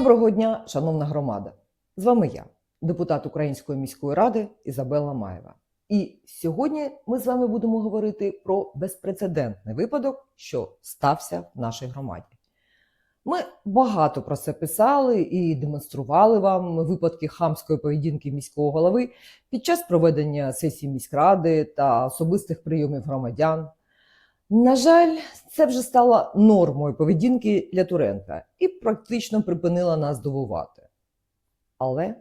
Доброго дня, шановна громада! З вами я, депутат Української міської ради Ізабелла Маєва. І сьогодні ми з вами будемо говорити про безпрецедентний випадок, що стався в нашій громаді. Ми багато про це писали і демонстрували вам випадки хамської поведінки міського голови під час проведення сесії міськради та особистих прийомів громадян. На жаль, це вже стало нормою поведінки для Туренка і практично припинила нас дивувати. Але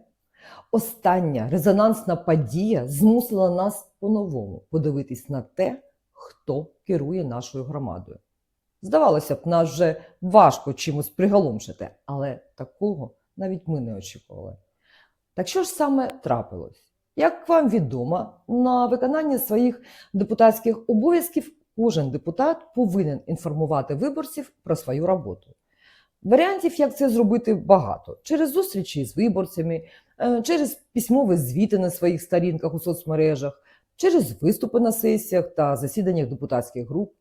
остання резонансна подія змусила нас по-новому подивитись на те, хто керує нашою громадою. Здавалося б, нас вже важко чимось приголомшити, але такого навіть ми не очікували. Так що ж саме трапилось? Як вам відомо, на виконання своїх депутатських обов'язків кожен депутат повинен інформувати виборців про свою роботу. Варіантів, як це зробити, багато: через зустрічі з виборцями, е, через письмові звіти на своїх сторінках у соцмережах, через виступи на сесіях та засіданнях депутатських груп.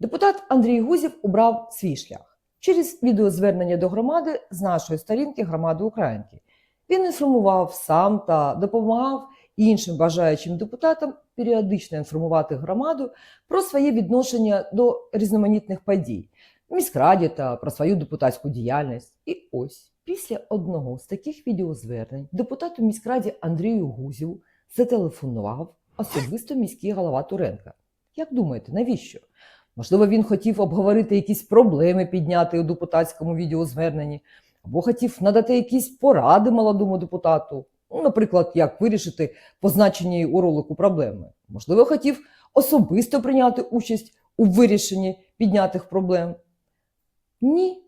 Депутат Андрій Гузів обрав свій шлях через відеозвернення до громади з нашої сторінки громади Українки. Він інформував сам та допомагав іншим бажаючим депутатам періодично інформувати громаду про своє відношення до різноманітних подій міськраді та про свою депутатську діяльність. І ось після одного з таких відеозвернень депутату міськраді Андрію Гузєву зателефонував особисто міський голова Туренка. Як думаєте, навіщо? Можливо, він хотів обговорити якісь проблеми підняти у депутатському відеозверненні, або хотів надати якісь поради молодому депутату. Ну, наприклад, як вирішити позначені у ролику проблеми. Можливо, хотів особисто прийняти участь у вирішенні піднятих проблем. Ні.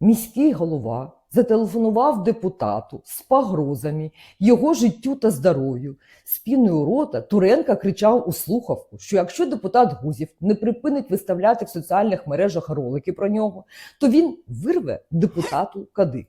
Міський голова зателефонував депутату з погрозами його життю та здоров'ю. З піною рота Туренка кричав у слухавку, що якщо депутат Гузів не припинить виставляти в соціальних мережах ролики про нього, то він вирве депутату кадик.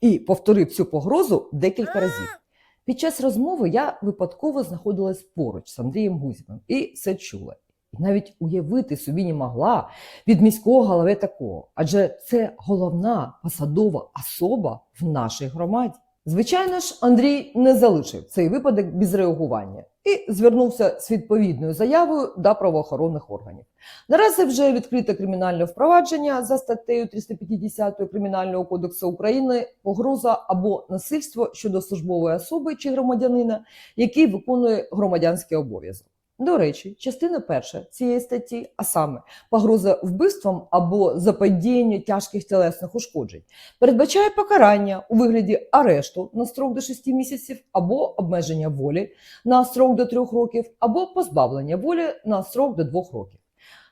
І повторив цю погрозу декілька разів. Під час розмови я випадково знаходилась поруч з Андрієм Гузєвим і все чула. І навіть уявити собі не могла від міського голови такого, адже це головна посадова особа в нашій громаді. Звичайно ж, Андрій не залишив цей випадок без реагування і звернувся з відповідною заявою до правоохоронних органів. Наразі вже відкрите кримінальне впровадження за статтею 350 Кримінального кодексу України погроза або насильство щодо службової особи чи громадянина, який виконує громадянський обов'язок. До речі, частина перша цієї статті, а саме погроза вбивством або заподіяння тяжких тілесних ушкоджень, передбачає покарання у вигляді арешту на строк до 6 місяців, або обмеження волі на строк до 3 років, або позбавлення волі на строк до 2 років.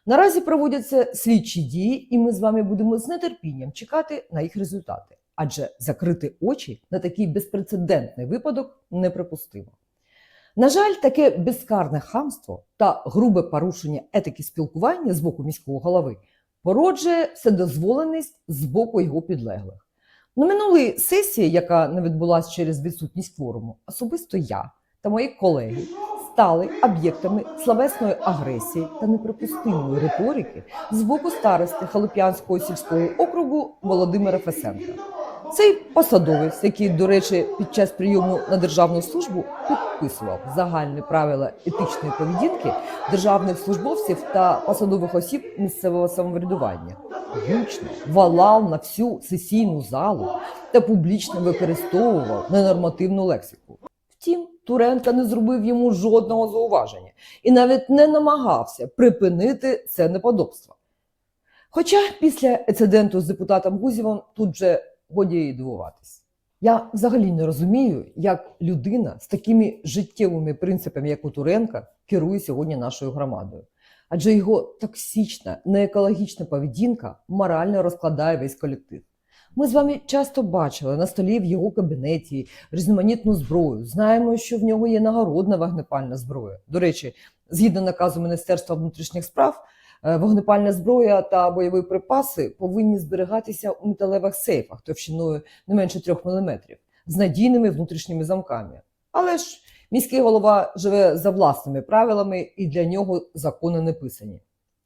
Наразі проводяться слідчі дії, і ми з вами будемо з нетерпінням чекати на їх результати, адже закрити очі на такий безпрецедентний випадок неприпустимо. На жаль, таке безкарне хамство та грубе порушення етики спілкування з боку міського голови породжує вседозволеність з боку його підлеглих. На минулій сесії, яка не відбулася через відсутність форуму, особисто я та мої колеги стали об'єктами словесної агресії та неприпустимої риторики з боку старости Халуп'янського сільського округу Володимира Фесенка. Цей посадовець, який, до речі, під час прийому на державну службу підписував загальні правила етичної поведінки державних службовців та посадових осіб місцевого самоврядування, гучно валав на всю сесійну залу та публічно використовував ненормативну лексику. Втім, Туренка не зробив йому жодного зауваження і навіть не намагався припинити це неподобство. Хоча після ециденту з депутатом Гузєвим тут же годі й дивуватись. Я взагалі не розумію, як людина з такими життєвими принципами, як у Туренка, керує сьогодні нашою громадою. Адже його токсична, неекологічна поведінка морально розкладає весь колектив. Ми з вами часто бачили на столі в його кабінеті різноманітну зброю. Знаємо, що в нього є нагородна вогнепальна зброя. До речі, згідно наказу Міністерства внутрішніх справ, Вогнепальна зброя та бойові припаси повинні зберігатися у металевих сейфах товщиною не менше 3 мм з надійними внутрішніми замками. Але ж міський голова живе за власними правилами, і для нього закони не писані.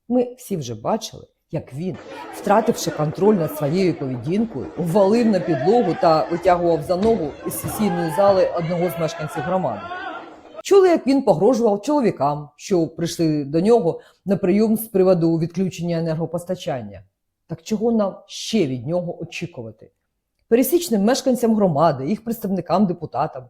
Ми всі вже бачили, як він, втративши контроль над своєю поведінкою, ввалив на підлогу та витягував за ногу із сесійної зали одного з мешканців громади. Чули, як він погрожував чоловікам, що прийшли до нього на прийом з приводу відключення енергопостачання. Так чого нам ще від нього очікувати? Пересічним мешканцям громади, їх представникам, депутатам,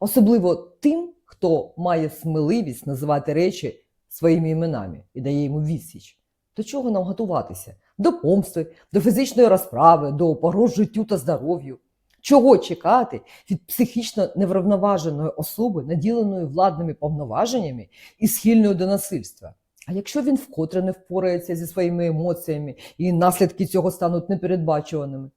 особливо тим, хто має сміливість називати речі своїми іменами і дає йому відсіч. До чого нам готуватися? До помсти, до фізичної розправи, до погроз життю та здоров'ю. Чого чекати від психічно невровноваженої особи, наділеної владними повноваженнями і схильною до насильства? А якщо він вкотре не впорається зі своїми емоціями і наслідки цього стануть непередбачуваними?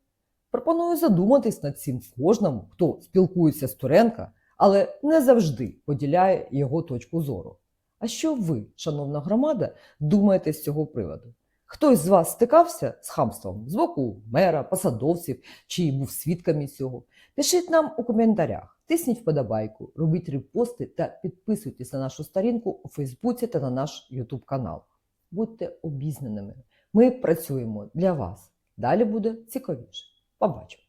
Пропоную задуматись над цим кожному, хто спілкується з Туренка, але не завжди поділяє його точку зору. А що ви, шановна громада, думаєте з цього приводу? Хтось з вас стикався з хамством з боку мера, посадовців чи був свідками цього? Пишіть нам у коментарях, тисніть вподобайку, робіть репости та підписуйтесь на нашу сторінку у Фейсбуці та на наш YouTube канал. Будьте обізнаними. Ми працюємо для вас. Далі буде цікавіше. Побачимо.